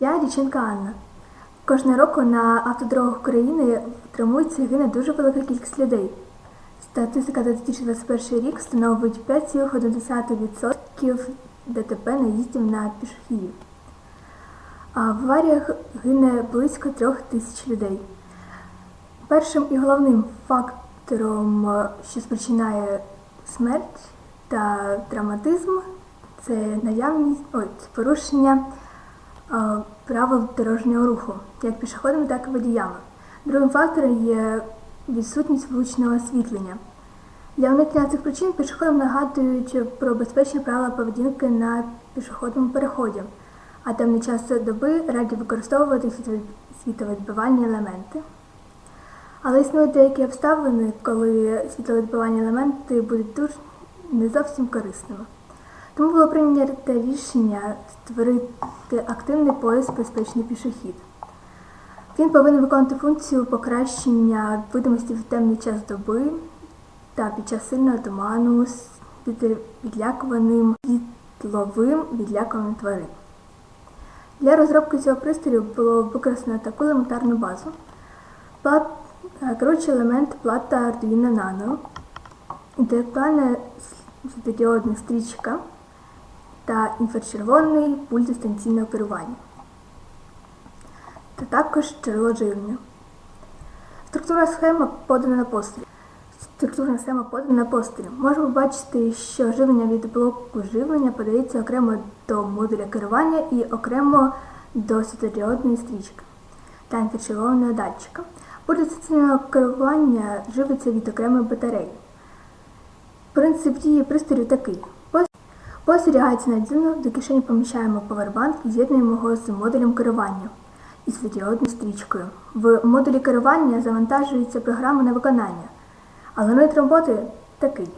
Я Діченка Анна. Кожного року на автодорогах України травмується і гине дуже велика кількість людей. Статистика за 2021 рік становить 5,1% ДТП наїздів на пішохідів. А в аваріях гине близько трьох тисяч людей. Першим і головним фактором, що спричиняє смерть та травматизм, це наявність ой, порушення правил дорожнього руху, як пішоходами, так і водіями. Другим фактором є відсутність вуличного освітлення. Для уникнення цих причин пішоходам нагадують про безпечні правила поведінки на пішохідному переході, а темний час доби раді використовувати світловідбивальні елементи. Але існують деякі обставини, коли світловідбивальні елементи будуть дуже не зовсім корисними. Тому було прийнято рішення створити активний пояс безпечний пішохід. Він повинен виконувати функцію покращення видимості в темний час доби та під час сильного туману з відлякуваним світловим відлякуванням тварин. Для розробки цього пристрою було використано таку елементарну базу. Плат, е, керуючий елемент плата Arduino Nano, інтелектуальна світлодіодна стрічка та інфрачервоний пульт дистанційного керування. Та також джерело живлення. Структура схема подана на постері. Структурна схема подана на постері. Можемо бачити, що живлення від блоку живлення подається окремо до модуля керування і окремо до світлодіодної стрічки та інфрачервоного датчика. Пульт дистанційного керування живиться від окремої батареї. Принцип дії пристрою такий. Пос- Постерігається надійно, до кишені поміщаємо повербанк і з'єднуємо його з модулем керування і світлодіодною стрічкою. В модулі керування завантажується програма на виконання, але метод роботи такий.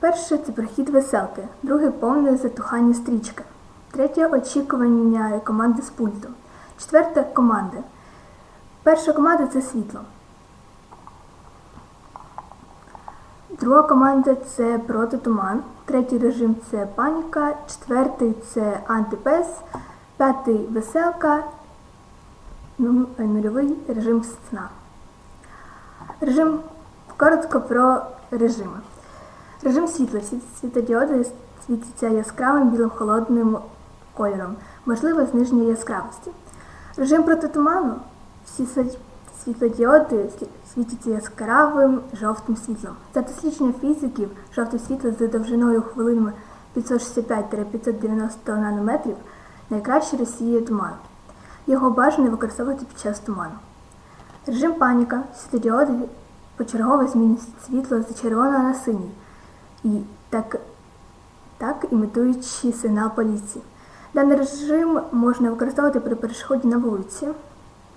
Перше це прохід веселки, друге повне затухання стрічки, третє очікування команди з пульту, четверте команди. Перша команда це світло. Друга команда це протитуман, третій режим це паніка, четвертий це антипес, п'ятий веселка, ну, е, нульовий режим сна. Режим коротко про режими. Режим світла. Всі світлодіоди світяться яскравим білим холодним кольором, можливо зниження яскравості. Режим протитуману. Всі світлодіоди сві- світяться яскравим жовтим світлом. За дослідження фізиків, жовте світло з довжиною хвилинами 565-590 нанометрів найкраще розсіює туман. Його бажано використовувати під час туману. Режим паніка. Світлодіоди почергово змінюють світло з червоного на синій. І так, так імітуючи сигнал поліції. Даний режим можна використовувати при переході на вулиці,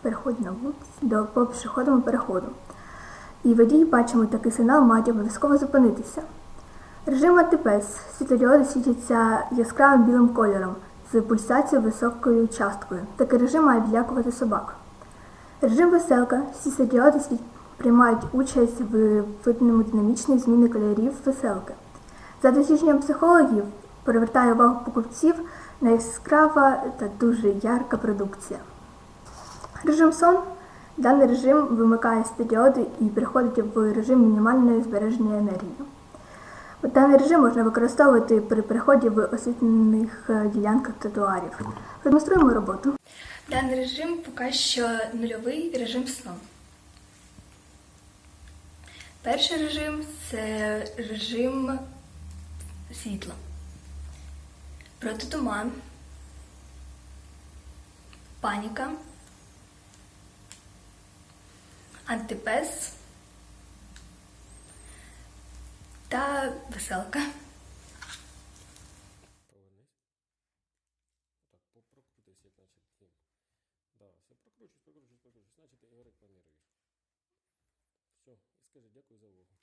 переході на вулиці до по пішохідному переходу. І водій, бачимо такий сигнал, мають обов'язково зупинитися. Режим антипес. Світлодіоди світяться яскравим білим кольором з пульсацією високою часткою. Такий режим має відлякувати собак. Режим веселка. Всі світлодіоди світ... приймають участь в видному динамічної зміни кольорів веселки. За дослідженням психологів привертає увагу покупців на яскрава та дуже ярка продукція. Режим сон. Даний режим вимикає світлодіоди і переходить в режим мінімальної збереження енергії. Даний режим можна використовувати при переході в освітлених е, ділянках тротуарів. Продемонструємо роботу. Даний режим поки що нульовий режим сну. Перший режим це режим світла. Протитуман, паніка, антипес та веселка. Прокручусь, прокручусь, прокручусь. Значить, ти Ігорик плануєш. Все, скажи дякую за увагу.